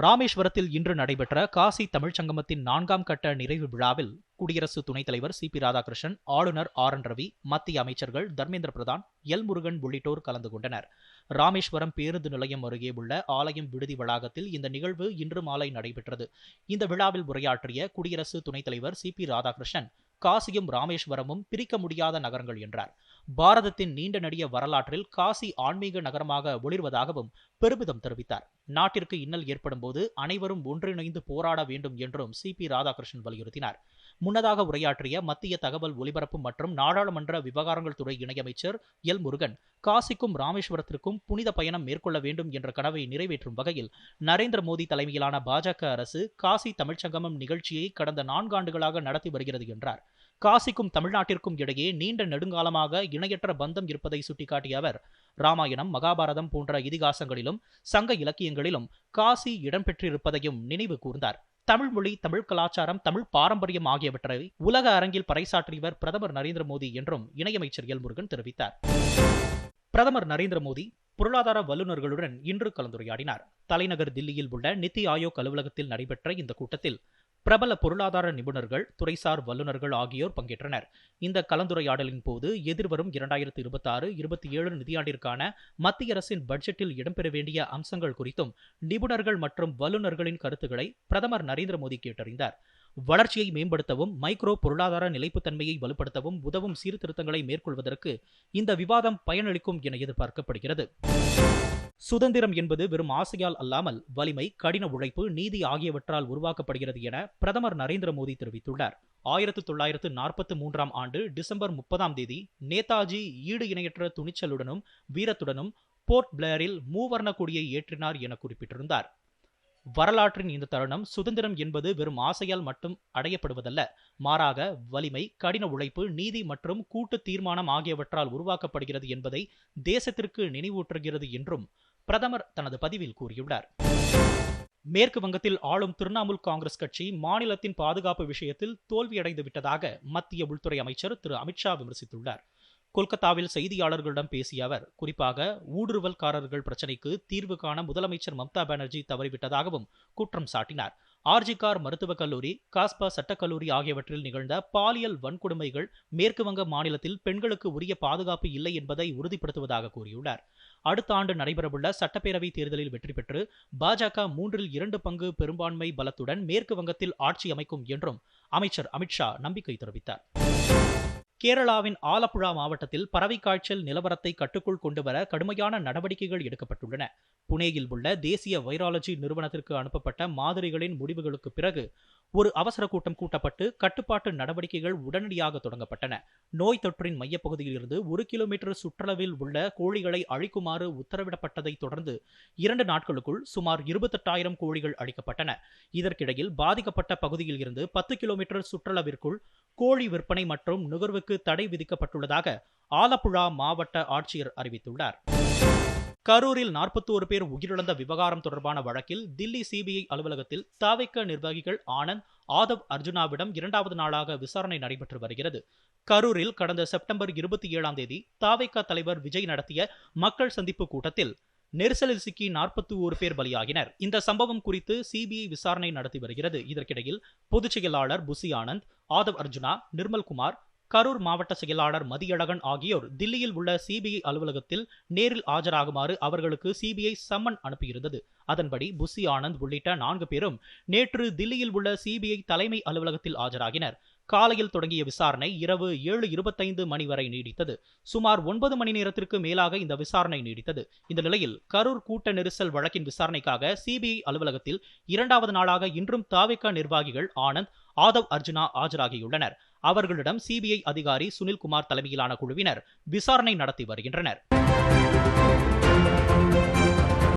ராமேஸ்வரத்தில் இன்று நடைபெற்ற காசி தமிழ்ச்சங்கமத்தின் நான்காம் கட்ட நிறைவு விழாவில் குடியரசு துணைத் தலைவர் சி. பி. ராதாகிருஷ்ணன் ஆளுநர் ஆர். என். ரவி மத்திய அமைச்சர்கள் தர்மேந்திர பிரதான் எல். முருகன் உள்ளிட்டோர் கலந்து கொண்டனர். ராமேஸ்வரம் பேருந்து நிலையம் அருகே உள்ள ஆலயம் விடுதி வளாகத்தில் இந்த நிகழ்வு இன்று மாலை நடைபெற்றது. இந்த விழாவில் உரையாற்றிய குடியரசு துணைத் தலைவர் சி. பி. ராதாகிருஷ்ணன் காசியும் ராமேஸ்வரமும் பிரிக்க முடியாத நகரங்கள் என்றார். பாரதத்தின் நீண்ட நெடிய வரலாற்றில் காசி ஆன்மீக நகரமாக ஒளிர்வதாகவும் பெருமிதம் தெரிவித்தார். நாட்டிற்கு இன்னல் ஏற்படும் போது அனைவரும் ஒன்றிணைந்து போராட வேண்டும் என்றும் சி. பி. ராதாகிருஷ்ணன் வலியுறுத்தினார். முன்னதாக உரையாற்றிய மத்திய தகவல் ஒலிபரப்பு மற்றும் நாடாளுமன்ற விவகாரங்கள் துறை இணையமைச்சர் எல். முருகன் காசிக்கும் ராமேஸ்வரத்திற்கும் புனித பயணம் மேற்கொள்ள வேண்டும் என்ற கனவை நிறைவேற்றும் வகையில் நரேந்திர மோடி தலைமையிலான பாஜக அரசு காசி தமிழ்ச்சங்கமம் நிகழ்ச்சியை கடந்த நான்காண்டுகளாக நடத்தி வருகிறது என்றார். காசிக்கும் தமிழ்நாட்டிற்கும் இடையே நீண்ட நெடுங்காலமாக இணையற்ற பந்தம் இருப்பதை சுட்டிக்காட்டிய அவர் ராமாயணம் மகாபாரதம் போன்ற இதிகாசங்களிலும் சங்க இலக்கியங்களிலும் காசி இடம்பெற்றிருப்பதையும் நினைவு கூர்ந்தார். தமிழ் மொழி தமிழ் கலாச்சாரம் தமிழ் பாரம்பரியம் ஆகியவற்றை உலக அரங்கில் பறைசாற்றியவர் பிரதமர் நரேந்திர மோடி என்றும் இணையமைச்சர் எல் முருகன் தெரிவித்தார். பிரதமர் நரேந்திர மோடி பொருளாதார வல்லுநர்களுடன் இன்று கலந்துரையாடினார். தலைநகர் தில்லியில் உள்ள நித்தி ஆயோக் அலுவலகத்தில் நடைபெற்ற இந்த கூட்டத்தில் பிரபல பொருளாதார நிபுணர்கள் துறைசார் வல்லுநர்கள் ஆகியோர் பங்கேற்றனர். இந்த கலந்துரையாடலின் போது எதிர்வரும் இரண்டாயிரத்தி இருபத்தி ஆறு இருபத்தி ஏழு நிதியாண்டிற்கான மத்திய அரசின் பட்ஜெட்டில் இடம்பெற வேண்டிய அம்சங்கள் குறித்தும் நிபுணர்கள் மற்றும் வல்லுநர்களின் கருத்துக்களை பிரதமர் நரேந்திர மோடி கேட்டறிந்தார். வளர்ச்சியை மேம்படுத்தவும் மைக்ரோ பொருளாதார நிலைப்புத்தன்மையை வலுப்படுத்தவும் உதவும் சீர்திருத்தங்களை மேற்கொள்வதற்கு இந்த விவாதம் பயனளிக்கும் என எதிர்பார்க்கப்படுகிறது. சுதந்திரம் என்பது வெறும் ஆசையால் அல்லாமல் வலிமை கடின உழைப்பு நீதி ஆகியவற்றால் உருவாக்கப்படுகிறது என பிரதமர் நரேந்திர மோடி தெரிவித்துள்ளார். ஆயிரத்து தொள்ளாயிரத்து நாற்பத்தி மூன்றாம் ஆண்டு டிசம்பர் முப்பதாம் தேதி நேதாஜி ஈடு இணையற்ற துணிச்சலுடனும் வீரத்துடனும் போர்ட் பிளேரில் மூவர்ண கொடியை ஏற்றினார் என குறிப்பிட்டிருந்தார். வரலாற்றின் இந்த தருணம் சுதந்திரம் என்பது வெறும் ஆசையால் மட்டும் அடையப்படுவதல்ல மாறாக வலிமை கடின உழைப்பு நீதி மற்றும் கூட்டு தீர்மானம் ஆகியவற்றால் உருவாக்கப்படுகிறது என்பதை தேசத்திற்கு நினைவூற்றுகிறது என்றும் பிரதமர் தனது பதிவில் கூறியுள்ளார். மேற்கு வங்கத்தில் ஆளும் திரிணாமுல் காங்கிரஸ் கட்சி மாநிலத்தின் பாதுகாப்பு விஷயத்தில் தோல்வியடைந்து விட்டதாக மத்திய உள்துறை அமைச்சர் திரு அமித்ஷா விமர்சித்துள்ளார். கொல்கத்தாவில் செய்தியாளர்களிடம் பேசிய அவர் குறிப்பாக ஊடுருவல்காரர்கள் பிரச்சினைக்கு தீர்வு காண முதலமைச்சர் மம்தா பானர்ஜி தவறிவிட்டதாகவும் குற்றம் சாட்டினார். ஆர்ஜிகார் மருத்துவக் கல்லூரி காஸ்பா சட்டக்கல்லூரி ஆகியவற்றில் நிகழ்ந்த பாலியல் வன்கொடுமைகள் மேற்குவங்க மாநிலத்தில் பெண்களுக்கு உரிய பாதுகாப்பு இல்லை என்பதை உறுதிப்படுத்துவதாக கூறியுள்ளார். அடுத்த ஆண்டு நடைபெறவுள்ள சட்டப்பேரவை தேர்தலில் வெற்றி பெற்று பாஜக மூன்றில் இரண்டு பங்கு பெரும்பான்மை பலத்துடன் மேற்கு வங்கத்தில் ஆட்சி அமைக்கும் என்றும் அமைச்சர் அமித்ஷா நம்பிக்கை தெரிவித்தார். கேரளாவின் ஆலப்புழா மாவட்டத்தில் பறவை காய்ச்சல் நிலவரத்தை கட்டுக்குள் கொண்டுவர கடுமையான நடவடிக்கைகள் எடுக்கப்பட்டுள்ளன. புனேயில் உள்ள தேசிய வைராலஜி நிறுவனத்திற்கு அனுப்பப்பட்ட மாதிரிகளின் முடிவுகளுக்கு பிறகு ஒரு அவசர கூட்டம் கூட்டப்பட்டு கட்டுப்பாட்டு நடவடிக்கைகள் உடனடியாக தொடங்கப்பட்டன. நோய் தொற்றின் மையப்பகுதியிலிருந்து ஒரு கிலோமீட்டர் சுற்றளவில் உள்ள கோழிகளை அழிக்குமாறு உத்தரவிடப்பட்டதை தொடர்ந்து இரண்டு நாட்களுக்குள் சுமார் இருபத்தெட்டாயிரம் கோழிகள் அழிக்கப்பட்டன. இதற்கிடையில் பாதிக்கப்பட்ட பகுதியில் இருந்து பத்து கிலோமீட்டர் சுற்றளவிற்குள் கோழி விற்பனை மற்றும் நுகர்வுக்கு தடை விதிக்கப்பட்டுள்ளதாக ஆலப்புழா மாவட்ட ஆட்சியர் அறிவித்துள்ளார். கரூரில் நாற்பத்தோரு பேர் உயிரிழந்த விவகாரம் தொடர்பான வழக்கில் தில்லி சிபிஐ அலுவலகத்தில் தாவைக்க நிர்வாகிகள் ஆனந்த் ஆதவ் அர்ஜுனாவிடம் இரண்டாவது நாளாக விசாரணை நடைபெற்று வருகிறது. கரூரில் கடந்த செப்டம்பர் இருபத்தி ஏழாம் தேதி தாவைக்க தலைவர் விஜய் நடத்திய மக்கள் சந்திப்பு கூட்டத்தில் நெரிசலில் சிக்கி நாற்பத்தி ஒரு பேர் பலியாகினர். இந்த சம்பவம் குறித்து சிபிஐ விசாரணை நடத்தி வருகிறது. இதற்கிடையில் பொதுச் செயலாளர் புசி ஆனந்த் ஆதவ் அர்ஜுனா நிர்மல்குமார் கரூர் மாவட்ட செயலாளர் மதியழகன் ஆகியோர் தில்லியில் உள்ள சிபிஐ அலுவலகத்தில் நேரில் ஆஜராகுமாறு அவர்களுக்கு சிபிஐ சம்மன் அனுப்பியிருந்தது. அதன்படி புசி ஆனந்த் உள்ளிட்ட நான்கு பேரும் நேற்று தில்லியில் உள்ள சிபிஐ தலைமை அலுவலகத்தில் ஆஜராகினர். காலையில் தொடங்கிய விசாரணை இரவு ஏழு இருபத்தைந்து மணி வரை நீடித்தது. சுமார் ஒன்பது மணி நேரத்திற்கு மேலாக இந்த விசாரணை நீடித்தது. இந்த நிலையில் கரூர் கூட்ட நெரிசல் வழக்கின் விசாரணைக்காக சிபிஐ அலுவலகத்தில் இரண்டாவது நாளாக இன்றும் தாவிக நிர்வாகிகள் ஆனந்த் ஆதவ் அர்ஜுனா ஆஜராகியுள்ளனர். அவர்களிடம் சிபிஐ அதிகாரி சுனில்குமார் தலைமையிலான குழுவினர் விசாரணை நடத்தி வருகின்றனர்.